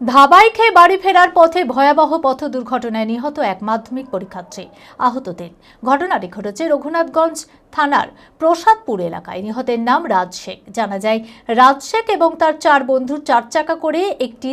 ধাবাই খেয়ে বাড়ি ফেরার পথে ভয়াবহ পথ দুর্ঘটনায় নিহত এক মাধ্যমিক পরীক্ষার্থী আহতদের ঘটনাটি ঘটেছে রঘুনাথগঞ্জ থানার প্রসাদপুর এলাকায়। নিহতের নাম রাজ শেখ। জানা যায়, রাজ শেখ এবং তার চার বন্ধুর চার চাকা করে একটি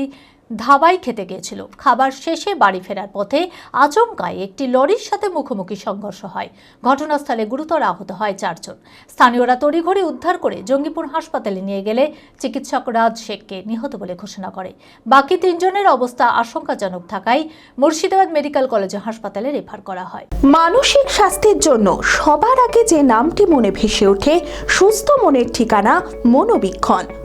ধাবাই খেতে গিয়েছিল। খাবার শেষে বাড়ি ফেরার পথে আচমকায় একটি লরির সাথে মুখোমুখি সংঘর্ষ হয়। ঘটনাস্থলে গুরুতর আহত হয় চারজন। স্থানীয়রা তড়িঘড়ি উদ্ধার করে জঙ্গিপুর হাসপাতালে নিয়ে গেলে চিকিৎসক রাজ শেখকে নিহত বলে ঘোষণা করে। বাকি তিনজনের অবস্থা আশঙ্কাজনক থাকায় মুর্শিদাবাদ মেডিকেল কলেজ হাসপাতালে রেফার করা হয়। মানসিক স্বাস্থ্যের জন্য সবার আগে যে নামটি মনে ভেসে ওঠে, সুস্থ মনের ঠিকানা মনোবীক্ষণ।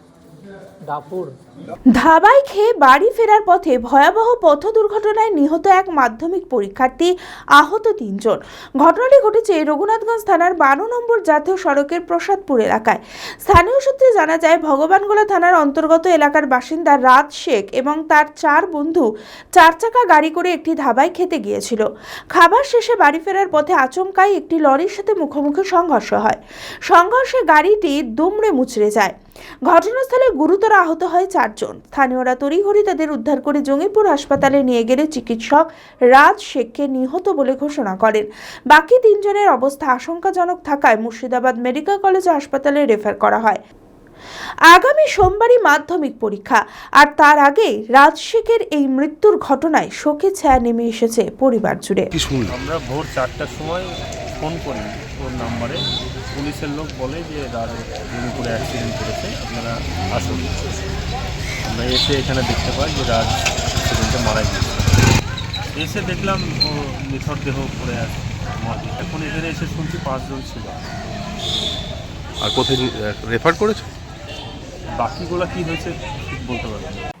ধাবায় খেয়ে বাড়ি ফেরার পথে ভয়াবহ পথ দুর্ঘটনায় নিহত এক মাধ্যমিক পরীক্ষার্থী আহত তিনজন। ঘটনাটি ঘটেছে রঘুনাথগঞ্জ থানার বারো নম্বর জাতীয় সড়কের প্রসাদপুর এলাকায়। স্থানীয় সূত্রে জানা যায়, ভগবানগোলা থানার অন্তর্গত এলাকার বাসিন্দা রাত শেখ এবং তার চার বন্ধু চার চাকা গাড়ি করে একটি ধাবায় খেতে গিয়েছিল। খাবার শেষে বাড়ি ফেরার পথে আচমকাই একটি লরির সাথে মুখোমুখি সংঘর্ষ হয়। সংঘর্ষে গাড়িটি দুমড়ে মুচড়ে যায়। ঘটনাস্থলে গুরুতর আহত হয় চারজন। স্থানীয়রা তড়িঘড়ি তাদের উদ্ধার করে জঙ্গিপুর হাসপাতালে নিয়ে গেলে চিকিৎসক রাজ শেখকে নিহত বলে ঘোষণা করেন। বাকি তিনজনের অবস্থা আশঙ্কাজনক থাকায় মুর্শিদাবাদ মেডিকেল কলেজ হাসপাতালে রেফার করা হয়। আগামী সোমবারই মাধ্যমিক পরীক্ষা আর তার আগে রাজ শেখের এই মৃত্যুর ঘটনায় শোকের ছায়া নেমে এসেছে পরিবার জুড়ে। আমরা ভোর চারটার সময় ফোন করি ওর নাম্বারে। পুলিশের লোক বলে যে রাজ করে অ্যাক্সিডেন্ট করেছে আপনারা আসুন। আমরা এসে এখানে দেখতে পাই যে রাজ অ্যাক্সিডেন্টে মারা গিয়েছে। এসে দেখলাম ও নিথর দেহ পড়ে আছে। এখন এখানে এসে শুনছি পাঁচজন ছিল। আর কোথায় রেফার করেছে? বাকিগুলো কি হয়েছে ঠিক বলতে পারব না।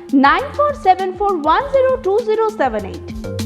9474102078.